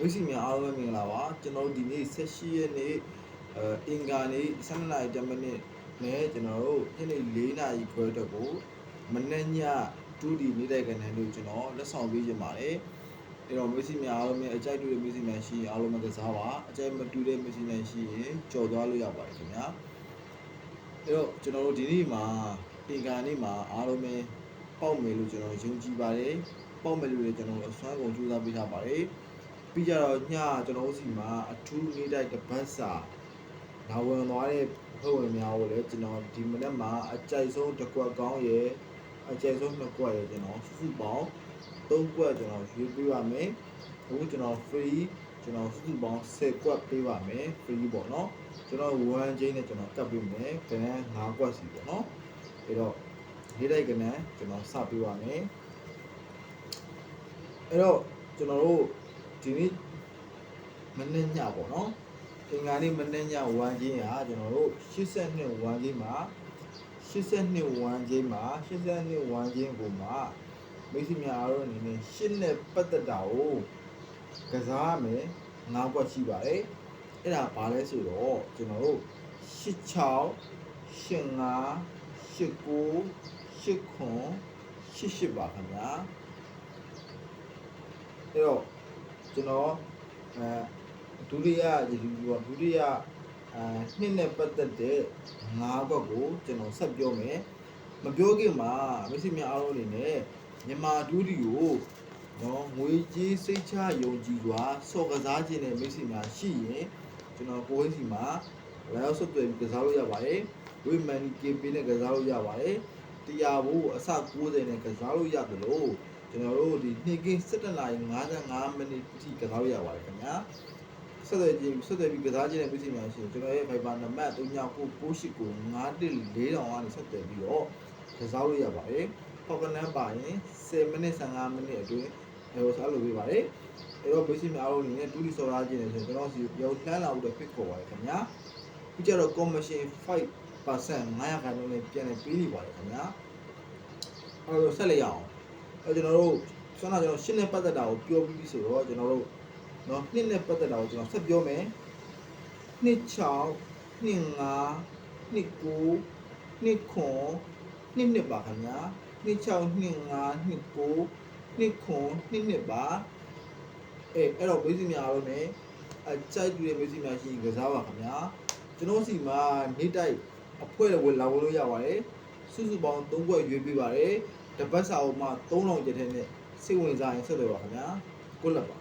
ဝိစီများအားလုံးပဲမင်္ဂလာပါကျွန်တော်တို့ဒီနေ့18ရက်နေ့အဲအင်္ဂါနေ့12နာရီ10မိနစ်နဲ့ကျွန်တော်တို့ညနေ4နာရီခွဲတော့ကိုမနေ့ည2ဒီနေတဲ့ကနေလို့ကျွန်တော်လက်ဆောင်ပေးခြင်းပါတယ်အဲ့တော့မစ္စည်းများအားလုံးပဲအကြိုက်တူတဲ့မစ္စည်းများရှိရင်အားလုံးပဲကစားပါအကြိုက်မတူတဲ့မစ္စည်းများရှိရင်ကြော်သွားလို့ရပါတယ်ခင်ဗျာအဲ့တော့ကျွန်တော်တို့ဒီနေ့မှာအင်္ဂါနေ့မှာအားလုံးပဲပေါက်မယ်လို့ကျွန်တော်ယုံကြည်ပါတယ်ပေါက်မယ်လို့လည်းကျွန်တော်တို့အစွမ်းကုန်ကြိုးစားပေးထားပါတယ် ပြီးကြတော့ညကျွန်တော်တို့စီမှာအထူးနေတိုက်တစ်ပတ်စာလာဝင်သွားတဲ့ဖွဲ့ဝင်များကိုလည်းကျွန်တော်ဒီမနေ့မှာအကြိုက်ဆုံးတစ်ကွက်ကောင်းရဲ့အကြိုက်ဆုံးနှစ်ကွက်ရဲ့ကျွန်တော်စုစုပေါင်းသုံးကွက်ကျွန်တော်ရွေးပေးပါမယ်အခုကျွန်တော် free ကျွန်တော်စုစုပေါင်း10ကွက်ပေးပါမယ် free ပေါ့နော်ကျွန်တော်1ချင်းနဲ့ကျွန်တော်ကတ်ပေးမယ်ကဏ္ဍ5ကွက်စီပေါ့နော်အဲ့တော့နေတိုက်ကဏ္ဍကျွန်တော်စပေးပါမယ်အဲ့တော့ကျွန်တော်တို့ ဒီနေ့မနေ့ညပေါ့နော်အင်္ဂါနေ့မနေ့ညဝမ်းချင်းဟာကျွန်တော်တို့82ဝမ်းချင်းမှာ82ဝမ်းချင်းမှာ82ဝမ်းချင်းကိုမှာမိတ်ဆွေများအားလုံးအနေနဲ့ရှင်းနဲ့ပတ်သက်တာကိုကစားရမယ်၅ဘွက်ရှိပါတယ်အဲ့ဒါဘာလဲဆိုတော့ကျွန်တော်တို့86 85 89 89 88ပါခင်ဗျာအဲ့တော့ ကျွန်တော်အဲဒုတိယဒီလိုဒုတိယအဲနှစ်နဲ့ပတ်သက်တဲ့၅ဘက်ကိုကျွန်တော်ဆက်ပြောမယ်မပြောခင်မှာမိတ်ဆွေများအားလုံးအနေနဲ့မြန်မာဒုတိကိုနော်ငွေကြေးစိတ်ချယုံကြည်စွာစော်ကစားခြင်းနဲ့မိတ်ဆွေများရှိရင်ကျွန်တော်ကိုယ်စီမှာလာရောက်ဆက်သွယ်ပြီးကစားလို့ရပါတယ်ဝိမန်ကေပီနဲ့ကစားလို့ရပါတယ်တရားဖို့အစ90နဲ့ကစားလို့ရတယ်လို့ ကျွန်တော်တို့ဒီနေ့ကင်း17နာရီ55မိနစ်အထိကစားလို့ရပါတယ်ခင်ဗျာဆက်သွယ်ကြည့်ဆက်သွယ်ပြီးကစားခြင်းနဲ့ပြည်စီများရှိရင်ကျွန်တော်ရဲ့ Viber နံပါတ်3998ကို914တောင်ကနေဆက်သွယ်ပြီးတော့ကစားလို့ရပါတယ်ပေါက်ကနန်းပါရင်10မိနစ်15မိနစ်အတွင်းဟိုစားလို့ပြပါတယ်အဲ့တော့ပြည်စီများအားလုံးအနေနဲ့တူလီစော်ရခြင်းနဲ့ဆိုရင်ကျွန်တော်စီရောက်လှမ်းလာဖို့ဖိတ်ခေါ်ပါတယ်ခင်ဗျာပြီးကြတော့ commission 5% 900ခန်းလုံးနဲ့ပြန်လည်ပေးနေပါတယ်ခင်ဗျာအဲ့တော့ဆက်လက်ရအောင် အဲကျွန်တော်တို့ဆွမ်းနာကျွန်တော်ရှင်းနဲ့ပတ်သက်တာကိုပြောပြီးပြီဆိုတော့ကျွန်တော်တို့နော်နှစ်နဲ့ပတ်သက်တာကိုကျွန်တော်ဆက်ပြောမယ်နှစ်6နှစ်5နှစ်9နှစ်9နှစ်နှစ်ပါခင်ဗျာနှစ်6နှစ်5နှစ်9နှစ်9နှစ်နှစ်ပါအဲအဲ့တော့ဘေးစီများအားလုံး ਨੇ အကြိုက်တူတဲ့ဘေးစီများရှိရင်ကစားပါခင်ဗျာကျွန်တော်စီမှာနေတိုက်အဖွဲလည်းဝင်လာဝင်လို့ရပါတယ်စုစုပေါင်း3ဘွဲ့ရွေးပေးပါတယ် တပတ်စာအုပ်မှာ3000ကျပ်တဲ့နဲ့စိတ်ဝင်စားရင်ဆက်သွယ်ပါခင်ဗျာကိုလက်ပါ